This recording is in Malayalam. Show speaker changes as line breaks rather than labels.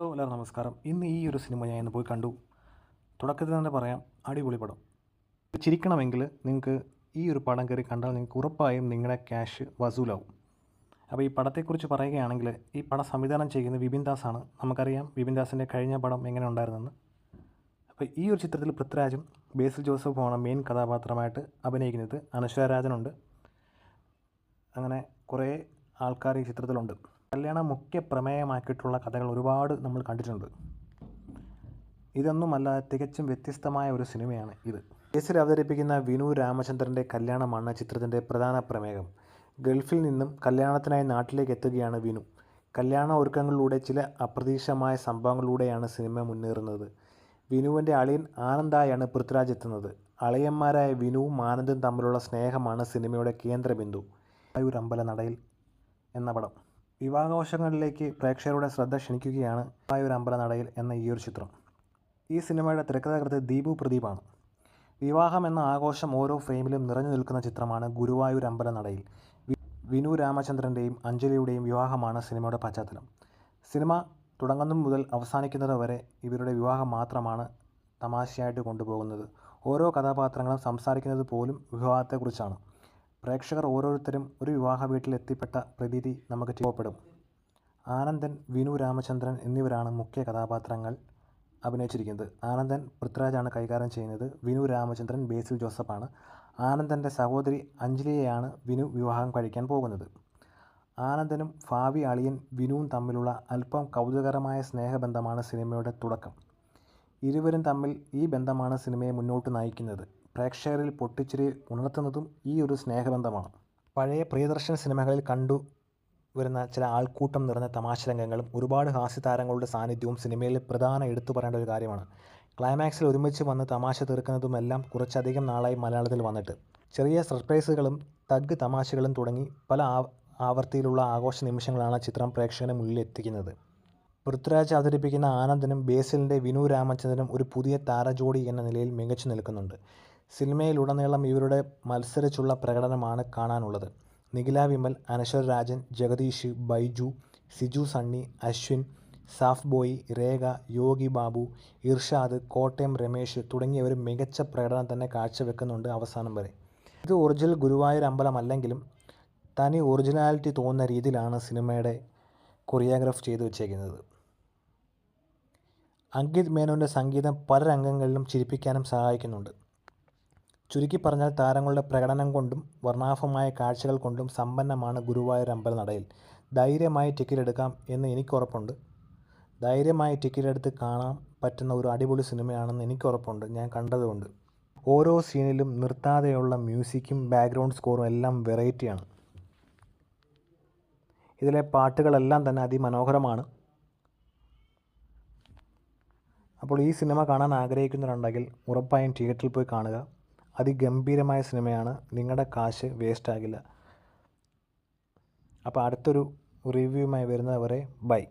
ഹലോ എല്ലാവർക്കും നമസ്കാരം. ഇന്ന് ഈ ഒരു സിനിമ ഞാൻ ഇന്ന് പോയി കണ്ടു. തുടക്കത്തിൽ തന്നെ പറയാം അടിപൊളി പടം. ചിരിക്കണമെങ്കിൽ നിങ്ങൾക്ക് ഈ ഒരു പടം കയറി കണ്ടാൽ നിങ്ങൾക്ക് ഉറപ്പായും നിങ്ങളുടെ ക്യാഷ് വസൂലാവും. അപ്പോൾ ഈ പടത്തെക്കുറിച്ച് പറയുകയാണെങ്കിൽ ഈ പടം സംവിധാനം ചെയ്യുന്നത് വിപിൻ ദാസാണ്. നമുക്കറിയാം വിപിൻ ദാസിന്റെ കഴിഞ്ഞ പടം എങ്ങനെ ഉണ്ടായിരുന്നെന്ന്. അപ്പോൾ ഈ ഒരു ചിത്രത്തിൽ പൃഥ്വിരാജും ബേസിൽ ജോസഫുമാണ് മെയിൻ കഥാപാത്രമായിട്ട് അഭിനയിക്കുന്നത്. അനശ്വരാജനുണ്ട് അങ്ങനെ കുറേ ആൾക്കാർ ഈ ചിത്രത്തിലുണ്ട്. കല്യാണം മുഖ്യ പ്രമേയമാക്കിയിട്ടുള്ള കഥകൾ ഒരുപാട് നമ്മൾ കണ്ടിട്ടുണ്ട്. ഇതൊന്നുമല്ല തികച്ചും വ്യത്യസ്തമായ ഒരു സിനിമയാണ് ഇത്. കേസിൽ അവതരിപ്പിക്കുന്ന വിനു രാമചന്ദ്രന്റെ കല്യാണമാണ് ചിത്രത്തിന്റെ പ്രധാന പ്രമേയം. ഗൾഫിൽ നിന്നും കല്യാണത്തിനായി നാട്ടിലേക്ക് എത്തുകയാണ് വിനു. കല്യാണ ഒരുക്കങ്ങളിലൂടെ ചില അപ്രതീക്ഷിതമായ സംഭവങ്ങളിലൂടെയാണ് സിനിമ മുന്നേറുന്നത്. വിനുവിന്റെ അളിയൻ ആനന്ദായാണ് പൃഥ്വിരാജ് എത്തുന്നത്. അളിയന്മാരായ വിനുവും ആനന്ദും തമ്മിലുള്ള സ്നേഹമാണ് സിനിമയുടെ കേന്ദ്രബിന്ദു. അയൂരമ്പല നടയിൽ എന്ന പടം. വിവാഹാഘോഷങ്ങളിലേക്ക് പ്രേക്ഷകരുടെ ശ്രദ്ധ ക്ഷണിക്കുകയാണ് ഒരു അമ്പലനടയിൽ എന്ന ഈ ഒരു ചിത്രം. ഈ സിനിമയുടെ തിരക്കഥാകൃത്ത് ദീപു പ്രദീപാണ്. വിവാഹം എന്ന ആഘോഷം ഓരോ ഫ്രെയിമിലും നിറഞ്ഞു നിൽക്കുന്ന ചിത്രമാണ് ഗുരുവായൂർ അമ്പലനടയിൽ. വിനു രാമചന്ദ്രന്റെയും അഞ്ജലിയുടെയും വിവാഹമാണ് സിനിമയുടെ പശ്ചാത്തലം. സിനിമ തുടങ്ങുന്നതു മുതൽ അവസാനിക്കുന്നത് വരെ ഇവരുടെ വിവാഹം മാത്രമാണ് തമാശയായിട്ട് കൊണ്ടുപോകുന്നത്. ഓരോ കഥാപാത്രങ്ങളും സംസാരിക്കുന്നത് പോലും വിവാഹത്തെക്കുറിച്ചാണ്. പ്രേക്ഷകർ ഓരോരുത്തരും ഒരു വിവാഹ വീട്ടിലെത്തിപ്പെട്ട പ്രതീതി നമുക്ക് ചെയ്യപ്പെടും ആനന്ദൻ വിനു രാമചന്ദ്രൻ എന്നിവരാണ് മുഖ്യ കഥാപാത്രങ്ങൾ അഭിനയിച്ചിരിക്കുന്നത്. ആനന്ദൻ പൃഥ്വിരാജാണ് കൈകാര്യം ചെയ്യുന്നത്. വിനു രാമചന്ദ്രൻ ബേസിൽ ജോസഫാണ്. ആനന്ദന്റെ സഹോദരി അഞ്ജലിയെയാണ് വിനു വിവാഹം കഴിക്കാൻ പോകുന്നത്. ആനന്ദനും ഭാവി അളിയൻ വിനുവും തമ്മിലുള്ള അല്പം കൗതുകകരമായ സ്നേഹബന്ധമാണ് സിനിമയുടെ തുടക്കം. ഇരുവരും തമ്മിൽ ഈ ബന്ധമാണ് സിനിമയെ മുന്നോട്ട് നയിക്കുന്നത്. പ്രേക്ഷകരിൽ പൊട്ടിച്ചിരി ഉണർത്തുന്നതും ഈ ഒരു സ്നേഹബന്ധമാണ്. പഴയ പ്രിയദർശൻ സിനിമകളിൽ കണ്ടു വരുന്ന ചില ആൾക്കൂട്ടം നിറഞ്ഞ തമാശ രംഗങ്ങളും ഒരുപാട് ഹാസ്യതാരങ്ങളുടെ സാന്നിധ്യവും സിനിമയിൽ പ്രധാന എടുത്തു പറയേണ്ട ഒരു കാര്യമാണ്. ക്ലൈമാക്സിൽ ഒരുമിച്ച് വന്ന് തമാശ തീർക്കുന്നതുമെല്ലാം കുറച്ചധികം നാളായി മലയാളത്തിൽ വന്നിട്ട്. ചെറിയ സർപ്രൈസുകളും തഗ് തമാശകളും തുടങ്ങി പല ആവർത്തിയിലുള്ള ആഘോഷ നിമിഷങ്ങളാണ് ചിത്രം പ്രേക്ഷകന് മുന്നിൽ എത്തിക്കുന്നത് പൃഥ്വിരാജ് അവതരിപ്പിക്കുന്ന ആനന്ദനും ബേസിലിന്റെ വിനു രാമചന്ദ്രനും ഒരു പുതിയ താരജോഡി എന്ന നിലയിൽ മികച്ചു നിൽക്കുന്നുണ്ട്. സിനിമയിലുടനീളം ഇവരുടെ മത്സരിച്ചുള്ള പ്രകടനമാണ് കാണാനുള്ളത്. നിഖില വിമൽ അനശ്വർ രാജൻ ജഗദീഷ് ബൈജു സിജു സണ്ണി അശ്വിൻ സാഫ് ബോയ് രേഖ യോഗി ബാബു ഇർഷാദ് കോട്ടയം രമേശ് തുടങ്ങിയവർ മികച്ച പ്രകടനം തന്നെ കാഴ്ചവെക്കുന്നുണ്ട് അവസാനം വരെ. ഇത് ഒറിജിനൽ ഗുരുവായൂർ അമ്പലമല്ലെങ്കിലും തനി ഒറിജിനാലിറ്റി തോന്നുന്ന രീതിയിലാണ് സിനിമയുടെ കൊറിയോഗ്രാഫ് ചെയ്തു വച്ചേക്കുന്നത്. അങ്കിത് മേനോന്റെ സംഗീതം പല രംഗങ്ങളിലും ചിരിപ്പിക്കാനും സഹായിക്കുന്നുണ്ട്. ചുരുക്കി പറഞ്ഞാൽ താരങ്ങളുടെ പ്രകടനം കൊണ്ടും വർണാഭമായ കാഴ്ചകൾ കൊണ്ടും സമ്പന്നമാണ് ഗുരുവായൂർ അമ്പലനടയിൽ ധൈര്യമായി ടിക്കറ്റ് എടുക്കാം എന്ന് എനിക്ക് ഉറപ്പുണ്ട് ധൈര്യമായി ടിക്കറ്റ് എടുത്ത് കാണാൻ പറ്റുന്ന ഒരു അടിപൊളി സിനിമയാണെന്ന് എനിക്ക് ഉറപ്പുണ്ട് ഞാൻ കണ്ടതുകൊണ്ട്. ഓരോ സീനിലും നിർത്താതെയുള്ള മ്യൂസിക്കും ബാക്ക്ഗ്രൗണ്ട് സ്കോറും എല്ലാം വെറൈറ്റിയാണ്. ഇതിലെ പാട്ടുകളെല്ലാം തന്നെ അതിമനോഹരമാണ്. അപ്പോൾ ഈ സിനിമ കാണാൻ ആഗ്രഹിക്കുന്നവരുണ്ടെങ്കിൽ ഉറപ്പായും തിയേറ്ററിൽ പോയി കാണുക. അതിഗംഭീരമായ സിനിമയാണ്. നിങ്ങളുടെ കാശ് വേസ്റ്റ് ആകില്ല അപ്പോൾ അടുത്തൊരു റിവ്യൂവുമായി വരുന്നവരെ ബൈ.